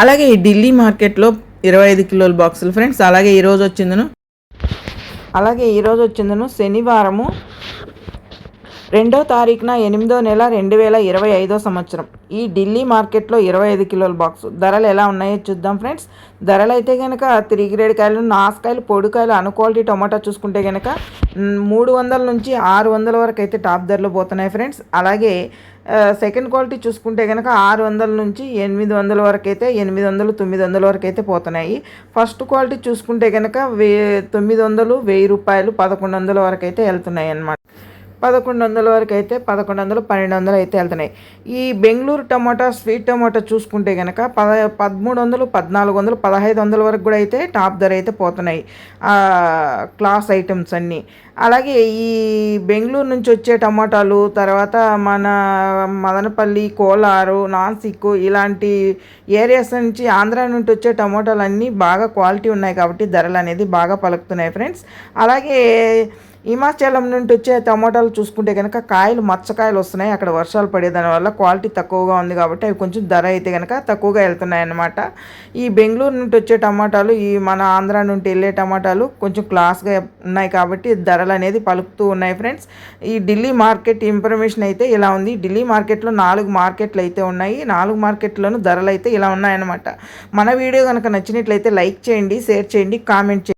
అలాగే ఈ ఢిల్లీ మార్కెట్లో ఇరవై ఐదు కిలోల బాక్సులు ఫ్రెండ్స్. అలాగే ఈరోజు వచ్చిందను అలాగే ఈరోజు వచ్చిందను శనివారము. రెండో తారీఖున ఎనిమిదో నెల రెండు వేల ఇరవై ఐదో సంవత్సరం. ఈ ఢిల్లీ మార్కెట్లో ఇరవై ఐదు కిలోల బాక్స్. ధరలు ఎలా ఉన్నాయో చూద్దాం ఫ్రెండ్స్. ధరలు అయితే కనుక త్రీ గ్రేడ్ కాయలు నాసుకాయలు పొడికాయలు అను క్వాలిటీ చూసుకుంటే కనుక మూడు వందల నుంచి ఆరు వందల వరకు అయితే టాప్ ధరలు పోతున్నాయి ఫ్రెండ్స్. అలాగే సెకండ్ క్వాలిటీ చూసుకుంటే కనుక ఆరు వందల నుంచి ఎనిమిది వందల వరకు అయితే ఎనిమిది వందలు తొమ్మిది వందల వరకు అయితే పోతున్నాయి. ఫస్ట్ క్వాలిటీ చూసుకుంటే కనుక వే తొమ్మిది వందలు వెయ్యి రూపాయలు పదకొండు వందల వరకు అయితే వెళ్తున్నాయి అన్నమాట. పదకొండు వందల వరకు అయితే పదకొండు వందలు పన్నెండు వందలు అయితే వెళ్తున్నాయి. ఈ బెంగళూరు టమాటా స్వీట్ టమాటా చూసుకుంటే కనుక పద పదమూడు వందలు పద్నాలుగు వందలు పదహైదు వందల వరకు కూడా అయితే టాప్ ధర అయితే పోతున్నాయి. ఆ, క్లాస్ ఐటమ్స్ అన్నీ. అలాగే ఈ బెంగళూరు నుంచి వచ్చే టమాటాలు తర్వాత మన మదనపల్లి కోలారు నాసిక్ ఇలాంటి ఏరియాస్ నుంచి ఆంధ్ర నుండి వచ్చే టమాటాలు అన్నీ బాగా క్వాలిటీ ఉన్నాయి కాబట్టి ధరలు అనేది బాగా పలుకుతున్నాయి ఫ్రెండ్స్. అలాగే హిమాచలం నుండి వచ్చే టమాటాలు చూసుకుంటే కనుక కాయలు మచ్చకాయలు వస్తున్నాయి. అక్కడ వర్షాలు పడే దానివల్ల క్వాలిటీ తక్కువగా ఉంది కాబట్టి అవి కొంచెం ధర అయితే కనుక తక్కువగా వెళ్తున్నాయి అన్నమాట ఈ బెంగళూరు నుండి వచ్చే టమాటాలు ఈ మన ఆంధ్ర నుండి వెళ్ళే టమాటాలు కొంచెం క్లాస్గా ఉన్నాయి కాబట్టి ధరలు అనేది పలుకుతూ ఉన్నాయి ఫ్రెండ్స్. ఈ ఢిల్లీ మార్కెట్ ఇన్ఫర్మేషన్ అయితే ఇలా ఉంది. ఢిల్లీ మార్కెట్లో నాలుగు మార్కెట్లు అయితే ఉన్నాయి. నాలుగు మార్కెట్లోనూ ధరలు అయితే ఇలా ఉన్నాయన్నమాట. మన వీడియో కనుక నచ్చినట్లయితే లైక్ చేయండి షేర్ చేయండి కామెంట్ చేయండి.